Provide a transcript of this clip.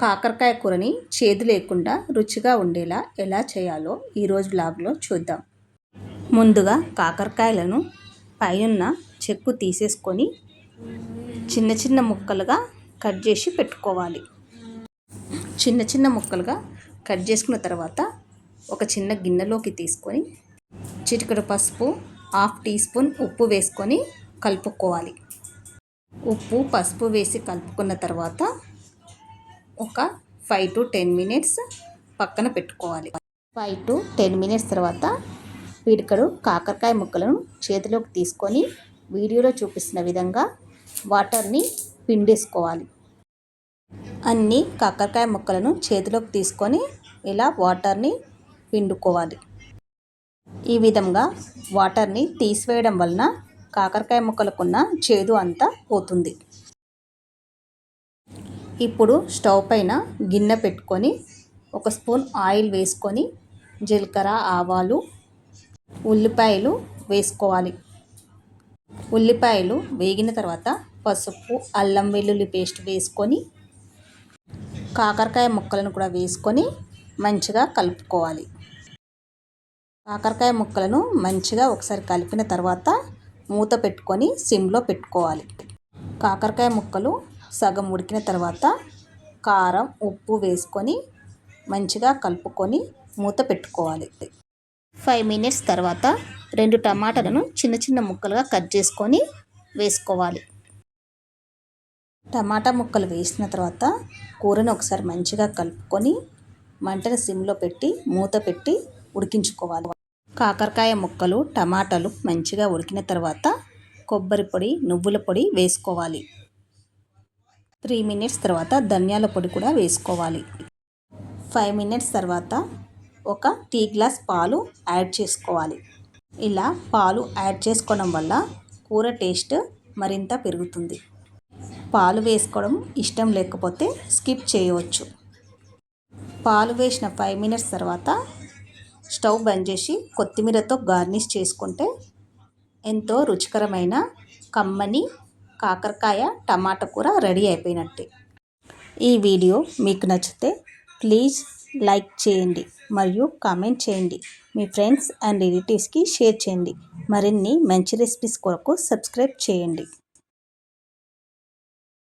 కాకరకాయ కూరని చేదు లేకుండా రుచిగా ఉండేలా ఎలా చేయాలో ఈరోజు బ్లాగ్లో చూద్దాం. ముందుగా కాకరకాయలను పైన చెక్కు తీసేసుకొని చిన్న చిన్న ముక్కలుగా కట్ చేసి పెట్టుకోవాలి. చిన్న చిన్న ముక్కలుగా కట్ చేసుకున్న తర్వాత ఒక చిన్న గిన్నెలోకి తీసుకొని చిటికడ పసుపు హాఫ్ టీ స్పూన్ ఉప్పు వేసుకొని కలుపుకోవాలి. ఉప్పు పసుపు వేసి కలుపుకున్న తర్వాత ఒక ఫైవ్ టు టెన్ మినిట్స్ పక్కన పెట్టుకోవాలి. ఫైవ్ టు టెన్ మినిట్స్ తర్వాత పిడికడు కాకరకాయ ముక్కలను చేతిలోకి తీసుకొని వీడియోలో చూపిస్తున్న విధంగా వాటర్ని పిండేసుకోవాలి. అన్ని కాకరకాయ ముక్కలను చేతిలోకి తీసుకొని ఇలా వాటర్ని పిండుకోవాలి. ఈ విధంగా వాటర్ని తీసివేయడం వలన కాకరకాయ ముక్కలకున్న చేదు అంతా పోతుంది. ఇప్పుడు స్టవ్ పైన గిన్నె పెట్టుకొని ఒక స్పూన్ ఆయిల్ వేసుకొని జీలకర్ర ఆవాలు ఉల్లిపాయలు వేసుకోవాలి. ఉల్లిపాయలు వేగిన తర్వాత పసుపు అల్లం వెల్లుల్లి పేస్ట్ వేసుకొని కాకరకాయ ముక్కలను కూడా వేసుకొని మంచిగా కలుపుకోవాలి. కాకరకాయ ముక్కలను మంచిగా ఒకసారి కలిపిన తర్వాత మూత పెట్టుకొని సిమ్లో పెట్టుకోవాలి. కాకరకాయ ముక్కలు సగం ఉడికిన తర్వాత కారం ఉప్పు వేసుకొని మంచిగా కలుపుకొని మూత పెట్టుకోవాలి. ఫైవ్ మినిట్స్ తర్వాత రెండు టమాటాలను చిన్న చిన్న ముక్కలుగా కట్ చేసుకొని వేసుకోవాలి. టమాటా ముక్కలు వేసిన తర్వాత కూరను ఒకసారి మంచిగా కలుపుకొని మంటను సిమ్లో పెట్టి మూత పెట్టి ఉడికించుకోవాలి. కాకరకాయ ముక్కలు టమాటాలు మంచిగా ఉడికిన తర్వాత కొబ్బరి పొడి నువ్వుల పొడి వేసుకోవాలి. త్రీ మినిట్స్ తర్వాత ధనియాల పొడి కూడా వేసుకోవాలి. ఫైవ్ మినిట్స్ తర్వాత ఒక టీ గ్లాస్ పాలు యాడ్ చేసుకోవాలి. ఇలా పాలు యాడ్ చేసుకోవడం వల్ల కూర టేస్ట్ మరింత పెరుగుతుంది. పాలు వేసుకోవడం ఇష్టం లేకపోతే స్కిప్ చేయవచ్చు. పాలు వేసిన ఫైవ్ మినిట్స్ తర్వాత స్టవ్ బంద్ చేసి కొత్తిమీరతో గార్నిష్ చేసుకుంటే ఎంతో రుచికరమైన కమ్మని కాకరకాయ టమాటా కూర రెడీ అయిపోయినట్టే. ఈ వీడియో మీకు నచ్చితే ప్లీజ్ లైక్ చేయండి మరియు కామెంట్ చేయండి. మీ ఫ్రెండ్స్ అండ్ రిలేటివ్స్కి షేర్ చేయండి. మరిన్ని మంచి రెసిపీస్ కొరకు సబ్స్క్రైబ్ చేయండి.